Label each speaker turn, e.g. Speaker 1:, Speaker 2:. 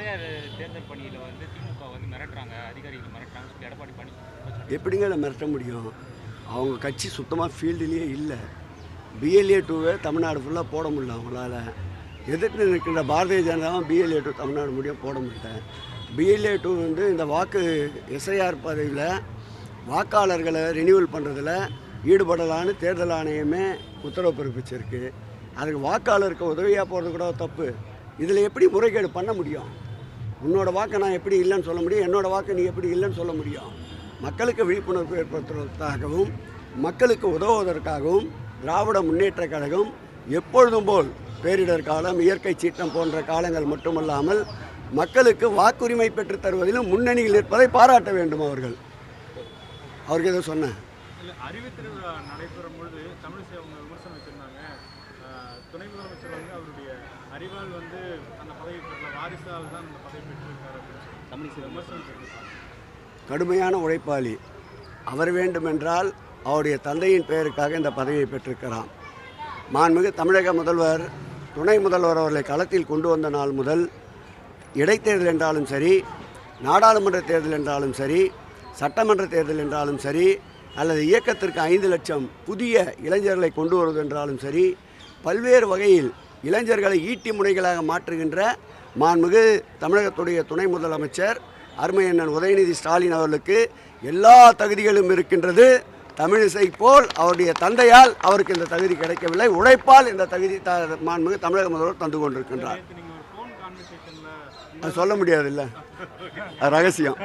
Speaker 1: SIR தேர்தல் பணியில் வந்து திமுக வந்து மிரட்டுறாங்க அதிகாரிகள் மிரட்டுறாங்க சொல்லி எடப்பாடி பணி
Speaker 2: எப்படிங்க அதை மிரட்ட முடியும்? அவங்க கட்சி சுத்தமாக ஃபீல்டுலேயே இல்லை. பிஎல்ஏ டூவை தமிழ்நாடு ஃபுல்லாக போட முடியல அவங்களால. எதிர்த்து நிற்கின்ற பாரதிய ஜனதாவும் பிஎல்ஏ டூ தமிழ்நாடு முடியும் போட முடியல. பிஎல்ஏ டூ வந்து இந்த வாக்கு எஸ்ஐஆர் பதவியில் வாக்காளர்களை ரினியூவல் பண்ணுறதுல ஈடுபடலான்னு தேர்தல் ஆணையமே உத்தரவு பிறப்பிச்சிருக்கு. அதுக்கு வாக்காளருக்கு உதவியாக போகிறது கூட தப்பு. இதில் எப்படி முறைகேடு பண்ண முடியும்? உன்னோட வாக்கை நான் எப்படி இல்லைன்னு சொல்ல முடியும் என்னோட வாக்கை நீ எப்படி இல்லைன்னு சொல்ல முடியும். மக்களுக்கு விழிப்புணர்வு ஏற்படுத்துவதற்காகவும் மக்களுக்கு உதவுவதற்காகவும் திராவிட முன்னேற்ற கழகம் எப்பொழுதும் போல் பேரிடர் காலம் இயற்கை சீற்றம் போன்ற காலங்கள் மட்டுமல்லாமல் மக்களுக்கு வாக்குரிமை பெற்று தருவதிலும் முன்னணியில் இருப்பதை பாராட்ட வேண்டும் அவர்கள். அவருக்கு எதை சொன்னேன்.
Speaker 3: இல்லை அறிவு திருவிழா நடைபெறும் பொழுது தமிழிசை அவங்க விமர்சனம் வச்சிருந்தாங்க. துணை முதலமைச்சர் வந்து அவருடைய அறிவால் வந்து அந்த பதவி பெறல வாரிசால் தான் அந்த பதவி பெற்றிருக்காரு அப்படின்னு விமர்சனம்
Speaker 2: கடுமையான உழைப்பாளி. அவர் வேண்டுமென்றால் அவருடைய தந்தையின் பெயருக்காக இந்த பதவியை பெற்றிருக்கிறார் மாண்புமிகு தமிழக முதல்வர் துணை முதல்வர் அவர்களை களத்தில் கொண்டு வந்த நாள் முதல் இடைத்தேர்தல் என்றாலும் சரி நாடாளுமன்ற தேர்தல் என்றாலும் சரி சட்டமன்ற தேர்தல் என்றாலும் சரி அல்லது இயக்கத்திற்கு ஐந்து லட்சம் புதிய இளைஞர்களை கொண்டு வருவது என்றாலும் சரி பல்வேறு வகையில் இளைஞர்களை ஈட்டி முனைகளாக மாற்றுகின்ற மாண்புமிகு தமிழகத்துடைய துணை முதலமைச்சர் அருமையண்ணன் உதயநிதி ஸ்டாலின் அவர்களுக்கு எல்லா தகுதிகளும் இருக்கின்றது. தமிழிசை போல் அவருடைய தந்தையால் அவருக்கு இந்த தகுதி கிடைக்கவில்லை. உழைப்பால் இந்த தகுதி த மாண்புமிகு தமிழக முதல்வர் தந்து கொண்டிருக்கின்றார். அது சொல்ல முடியாதுல்ல? அது ரகசியம்.